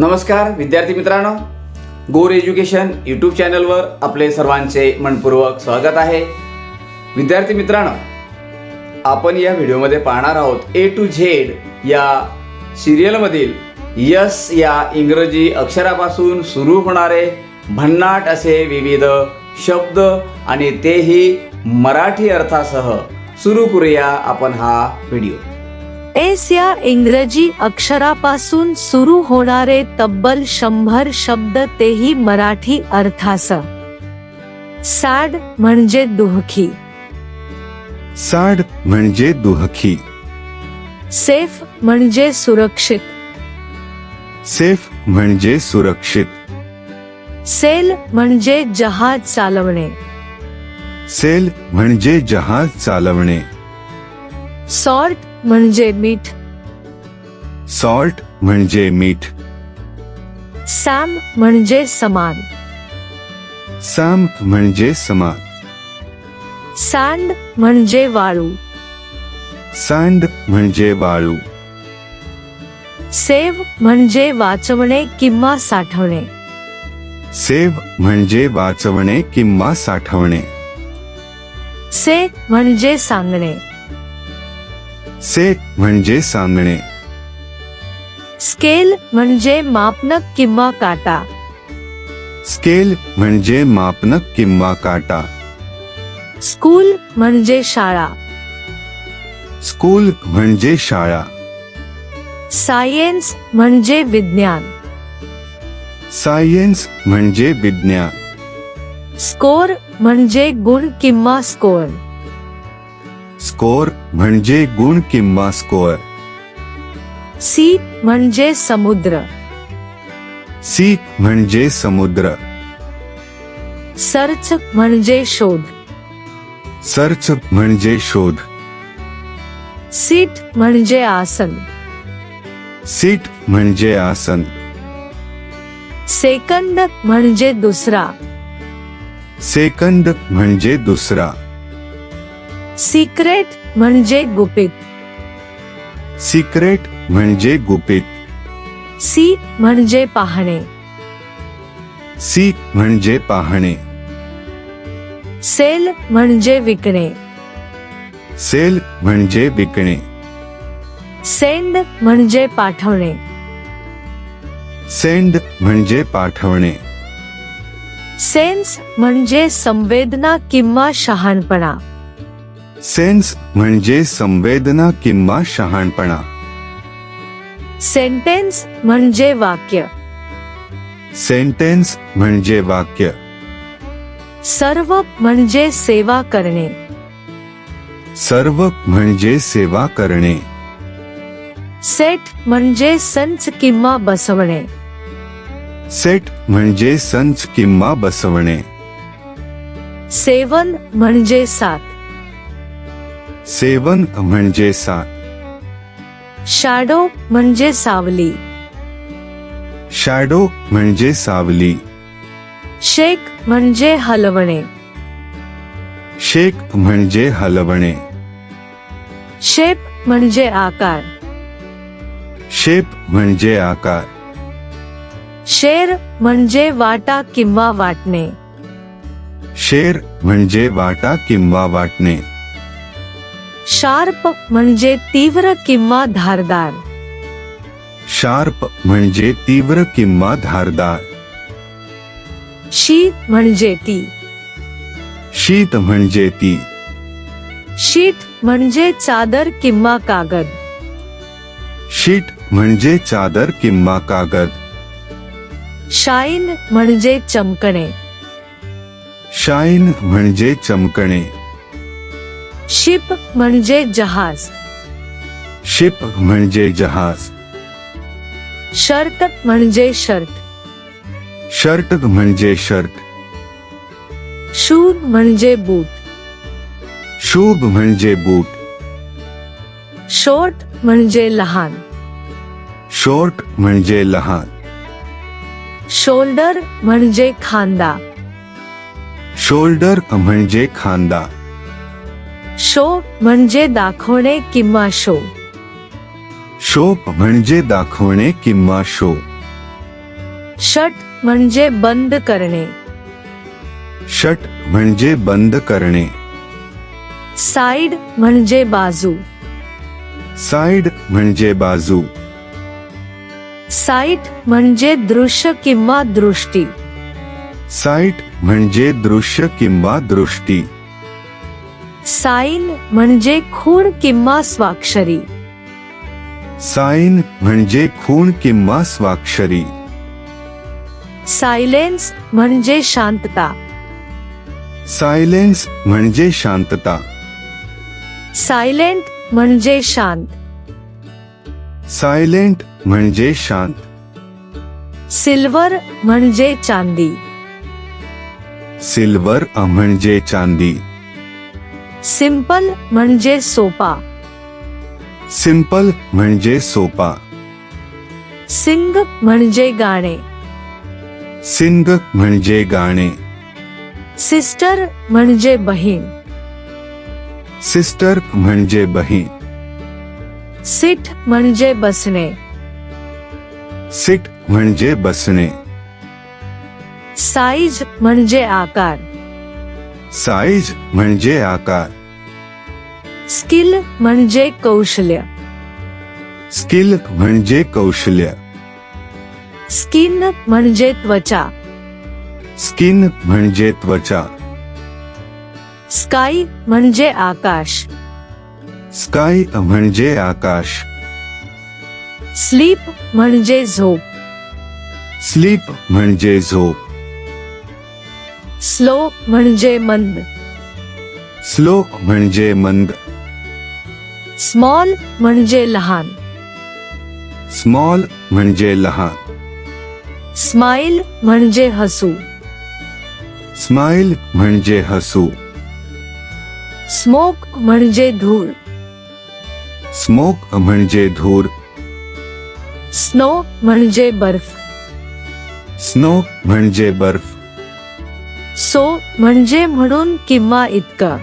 नमस्कार विद्यार्थी मित्रांनो. गोर एज्युकेशन यूट्यूब चॅनलवर आपले सर्वांचे मनपूर्वक स्वागत आहे. विद्यार्थी मित्रांनो आपण या व्हिडिओमध्ये पाहणार आहोत ए टू झेड या सिरियलमधील यस या इंग्रजी अक्षरापासून सुरू होणारे भन्नाट असे विविध शब्द आणि तेही मराठी अर्थासह सुरू करूया आपण हा व्हिडिओ. एस या इंग्रजी अक्षरापासून सुरू होणारे तब्बल शंभर शब्द तेही मराठी अर्थासह सॅड म्हणजे दुःखी साड म्हणजे दुहखी. सेफ म्हणजे सुरक्षित. सेफ म्हणजे सुरक्षित. सेल म्हणजे जहाज चालवणे. सेल म्हणजे जहाज चालवणे. सॉल्ट म्हणजे मीठ. सॉल्ट म्हणजे मीठ. सॅम म्हणजे समान. सॅम म्हणजे समान. सँड म्हणजे वाळू. सँड म्हणजे वाळू. सेव म्हणजे वाचवणे किंवा साठवणे. सेव म्हणजे वाचवणे किंवा साठवणे. से म्हणजे सांगणे. से म्हणजे सांगणे. स्केल म्हणजे मापनक किंवा काटा. स्केल म्हणजे मापनक किंवा काटा. स्कूल म्हणजे शाळा. स्कूल म्हणजे शाळा. सायन्स म्हणजे विज्ञान. सायन्स म्हणजे विज्ञान. स्कोर म्हणजे गुण किंवा स्कोर. स्कोर म्हणजे गुण किंवा स्कोअर. सी म्हणजे समुद्र. सी म्हणजे समुद्र. सर्च म्हणजे शोध. सर्च म्हणजे शोध. सीट म्हणजे आसन. सीट म्हणजे आसन. सेकंद म्हणजे दुसरा. सेकंद म्हणजे दुसरा. सिक्रेट म्हणजे गुपित. सिक्रेट म्हणजे गुपित. सी म्हणजे पाहणे. सी म्हणजे पाहणे. सेल म्हणजे विकणे. सेल म्हणजे विकणे. सेंड म्हणजे पाठवणे. सेंड म्हणजे पाठवणे. सेन्स म्हणजे संवेदना किंवा शहाणपणा. सेन्स म्हणजे संवेदना किंवा शहाणपणा. सेंटेन्स म्हणजे वाक्य. सेंटेन्स म्हणजे वाक्य. सर्व म्हणजे सेवा करणे. सर्व म्हणजे सेवा करणे. सेट म्हणजे संच किंवा बसवणे. सेट म्हणजे संच किंवा बसवणे. सेवन म्हणजे सात. सेवन म्हणजे सात. शॅडो म्हणजे सावली. शॅडो म्हणजे सावली. शेक म्हणजे हलवणे. शेक म्हणजे हलवणे. शेप म्हणजे आकार. शेप म्हणजे आकार. शेर म्हणजे वाटा किंवा वाटणे. शेर म्हणजे वाटा किंवा वाटणे. शार्प म्हणजे तीव्र किंवा धारदार. शार्प म्हणजे तीव्र किंवा धारदार. शी म्हणजे ती. शीत म्हणजे ती. शीट म्हणजे चादर किंवा कागद. शीट म्हणजे चादर किंवा कागद. शाईन म्हणजे चमकणे. शाईन म्हणजे चमकणे. शिप म्हणजे जहाज़. शिप म्हणजे जहाज़. शर्ट म्हणजे शर्ट शर्ट म्हणजे शर्ट शूज़ म्हणजे बूट. शूब म्हणजे बूट. शॉर्ट म्हणजे लहान. शॉर्ट म्हणजे लहान. शोल्डर म्हणजे खांदा. शोल्डर म्हणजे खांदा. शो म्हणजे दाखवणे किंवा शो? शोप म्हणजे दाखवणे किंवा शो? शट म्हणजे बंद करणे. शट म्हणजे बंद करणे. साइड म्हणजे बाजू. साइड म्हणजे बाजू. साइट म्हणजे दृश्य किंवा दृष्टी. साइट म्हणजे दृश्य किंवा दृष्टी. साइन म्हणजे खूण किंवा स्वाक्षरी. साइन म्हणजे खूण किंवा स्वाक्षरी. सायलेन्स म्हणजे शांतता. सायलेन्स म्हणजे शांतता. सायलेंट म्हणजे शांत. सायलेंट म्हणजे शांत. सिल्वर म्हणजे चांदी. सिल्वर म्हणजे चांदी. सिंपल म्हणजे सोपा. सिंपल म्हणजे सोपा. सिंग म्हणजे गाणे. सिंग म्हणजे गाणे. सिस्टर म्हणजे बहीण. सिस्टर म्हणजे बहीण. सिट म्हणजे बसणे. सिट म्हणजे बसणे. साईज म्हणजे आकार. साईज म्हणजे आकार. स्किल म्हणजे कौशल्य. स्किल म्हणजे कौशल्य. स्किन म्हणजे त्वचा. स्किन म्हणजे त्वचा. स्काय म्हणजे आकाश. स्काय म्हणजे आकाश. स्लीप म्हणजे झोप. स्लीप म्हणजे झोप. स्लो म्हणजे मंद. स्लो म्हणजे मंद. स्मॉल म्हणजे लहान. स्मॉल म्हणजे लहान. स्माइल म्हणजे हसू. स्माइल म्हणजे हसू. स्मोक म्हणजे धूळ. स्मोक म्हणजे धूर. स्नो म्हणजे बर्फ़. स्नो म्हणजे बर्फ़. सो म्हणजे म्हणून किंवा इतका.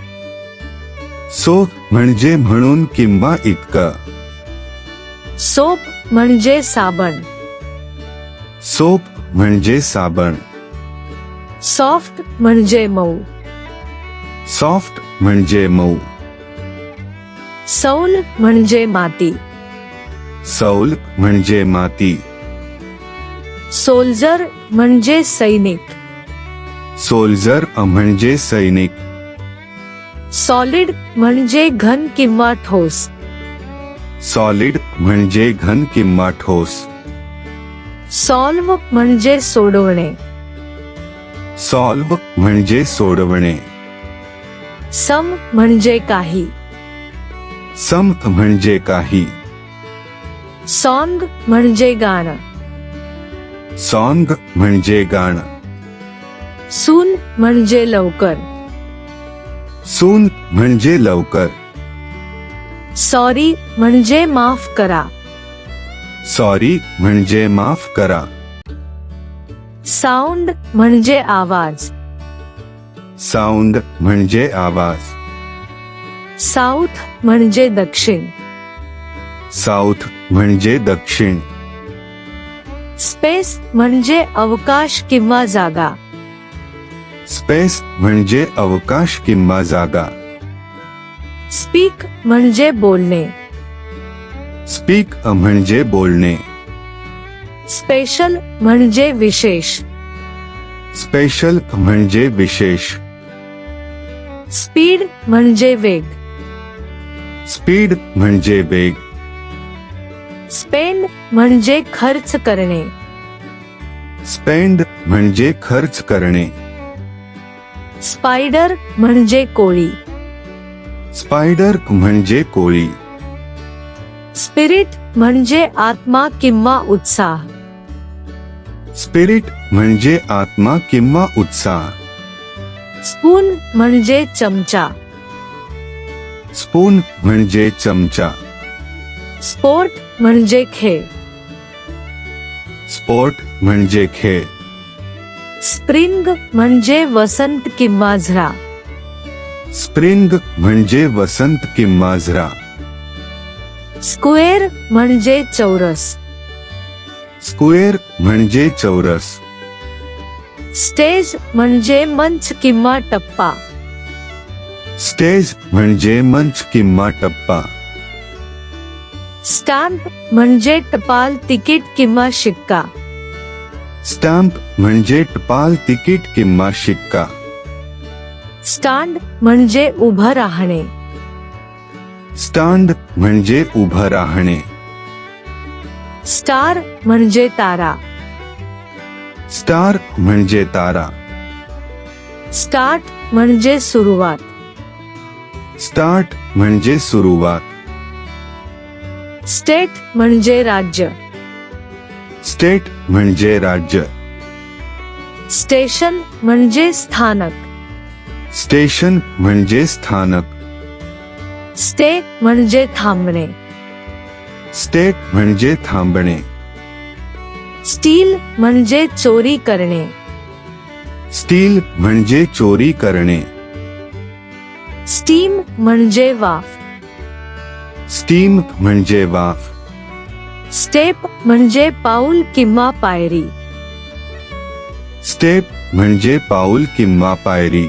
सो म्हणजे म्हणून किंवा इतकं. सोप म्हणजे साबण. सोप म्हणजे साबण. सॉफ्ट म्हणजे मऊ. सॉफ्ट म्हणजे मऊ. सौल म्हणजे माती. सौल म्हणजे माती. सोल्जर म्हणजे सैनिक. सोल्जर म्हणजे सैनिक। सॉलिड म्हणजे घन किंवा ठोस। सॉलिड म्हणजे घन किंवा ठोस। सॉल्व म्हणजे सोडवणे। सॉल्व म्हणजे सोडवणे। सम म्हणजे काही। सम म्हणजे काही। सॉंग म्हणजे गाणं। सॉंग म्हणजे गाणं। सून म्हणजे लवकर. सून म्हणजे लवकर. सॉरी म्हणजे माफ़ करा. सॉरी म्हणजे माफ़ करा. साऊंड म्हणजे आवाज़. साऊंड म्हणजे आवाज़. साऊथ म्हणजे दक्षिण. साऊथ म्हणजे दक्षिण. स्पेस म्हणजे अवकाश किंवा जागा. स्पेस म्हणजे अवकाश किंवा जागा. स्पीक म्हणजे बोलणे. स्पीक म्हणजे बोलणे. स्पेशल म्हणजे विशेष. स्पेशल म्हणजे विशेष. स्पीड म्हणजे वेग. स्पीड म्हणजे वेग. स्पेंड म्हणजे खर्च करणे. स्पेंड म्हणजे खर्च करणे. स्पायडर म्हणजे कोळी. स्पायडर म्हणजे कोळी. स्पिरिट म्हणजे आत्मा किंवा उत्साह. स्पिरिट म्हणजे आत्मा किंवा उत्साह. स्पून म्हणजे चमचा. स्पून म्हणजे चमचा. स्पोर्ट म्हणजे खेळ. स्पोर्ट म्हणजे खेळ. स्प्रिंग म्हणजे वसंत किंवा झरा. स्प्रिंग म्हणजे वसंत किंवा झरा. स्क्वेअर म्हणजे चौरस. स्क्वेअर म्हणजे चौरस. स्टेज म्हणजे मंच किंवा टप्पा. स्टेज म्हणजे मंच किंवा टप्पा. स्टॅम्प म्हणजे टपाल तिकीट किंवा शिक्का. स्टॅम्प म्हणजे टपाल तिकीट किंवा शिक्का स्टँड म्हणजे उभं राहणे स्टँड म्हणजे उभं राहणे स्टार म्हणजे तारा। स्टार म्हणजे तारा। स्टार्ट म्हणजे सुरुवात स्टार्ट म्हणजे सुरुवात स्टेट म्हणजे राज्य। स्टेट म्हणजे राज्य. स्टेशन म्हणजे स्थानक. स्टेशन म्हणजे स्थानक. स्टे म्हणजे थांबणे. स्टेट म्हणजे थांबणे. स्टील म्हणजे चोरी करणे. स्टील म्हणजे चोरी करणे. स्टीम म्हणजे वाफ. स्टीम म्हणजे वाफ. स्टेप म्हणजे पाऊल किंवा पायरी. स्टेप म्हणजे पाऊल किंवा पायरी.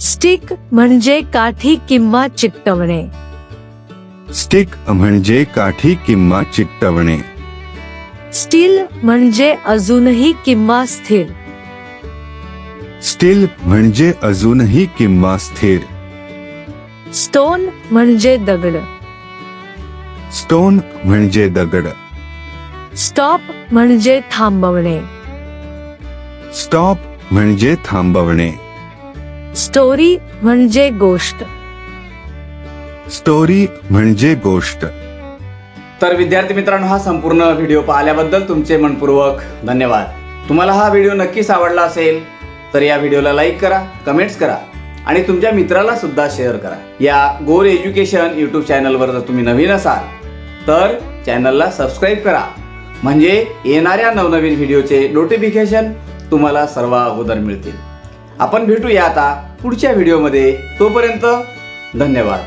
स्टिक म्हणजे काठी किंवा चिकटवणे. स्टिक म्हणजे काठी किंवा चिकटवणे. स्टील म्हणजे अजूनही किंवा स्थिर. स्टील म्हणजे अजूनही किंवा स्थिर. स्टोन म्हणजे दगड. स्टोन म्हणजे दगड. स्टॉप म्हणजे थांबवणे. स्टॉप म्हणजे थांबवणे. स्टोरी म्हणजे गोष्ट. स्टोरी म्हणजे गोष्ट. तर विद्यार्थी मित्रांनो हा संपूर्ण व्हिडिओ पाहिल्याबद्दल तुमचे मनपूर्वक धन्यवाद. तुम्हाला हा व्हिडिओ नक्कीच आवडला असेल तर या व्हिडिओला लाईक करा कमेंट्स करा आणि तुमच्या मित्राला सुद्धा शेअर करा. या गोर एज्युकेशन यूट्यूब चॅनलवर जर तुम्ही नवीन असाल तर चॅनलला सबस्क्राईब करा. म्हणजे येणाऱ्या नवनवीन व्हिडिओचे नोटिफिकेशन तुम्हाला सर्व अगोदर मिळतील. आपण भेटूया आता पुढच्या व्हिडिओमध्ये. तोपर्यंत धन्यवाद.